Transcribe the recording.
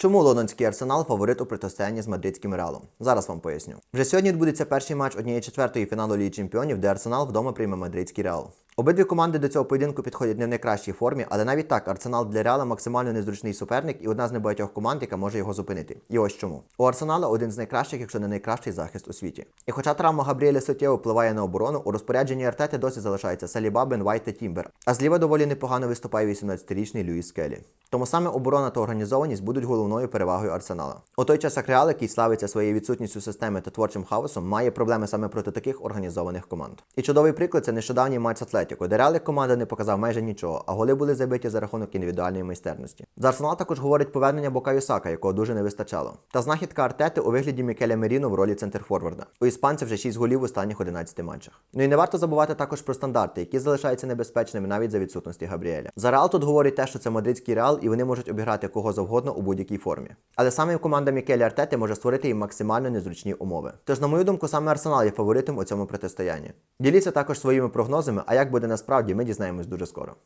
Чому лондонський арсенал фаворит у протистоянні з мадридським реалом? Зараз вам поясню. Вже сьогодні відбудеться перший матч однієї четвертої фіналу Ліги Чемпіонів, де Арсенал вдома прийме мадридський реал. Обидві команди до цього поєдинку підходять не в найкращій формі, але навіть так Арсенал для Реала максимально незручний суперник і одна з небагатьох команд, яка може його зупинити. І ось чому. У Арсенала один з найкращих, якщо не найкращий захист у світі. І хоча травма Габріеля Сотєва впливає на оборону, у розпорядженні Артети досі залишається Саліба, Бен Вайт та Тімбер. А зліва доволі непогано виступає 18-річний Люїс Келі. Тому саме оборона та організованість будуть головною перевагою Арсенала. У той час Реал, який славиться своєю відсутністю системи та творчим хаосом, має проблеми саме проти таких організованих команд. І чудовий приклад це нещодавній матч з Атлетіко, де Реал команда не показав майже нічого, а голи були забиті за рахунок індивідуальної майстерності. За Арсенал також говорить повернення Бокаю Сака, якого дуже не вистачало. Та знахідка Артети у вигляді Мікеля Меріно в ролі центрфорварда. У іспанця вже 6 голів в останніх 11 матчах. Ну і не варто забувати також про стандарти, які залишаються небезпечними навіть за відсутності Габріеля. За Реал тут говорить те, що це мадридський реал, і вони можуть обіграти кого завгодно у будь-якій формі. Але саме команда Мікеля Артети може створити їм максимально незручні умови. Тож, на мою думку, саме Арсенал є фаворитом у цьому протистоянні. Діліться також своїми прогнозами, а як буде насправді, ми дізнаємось дуже скоро.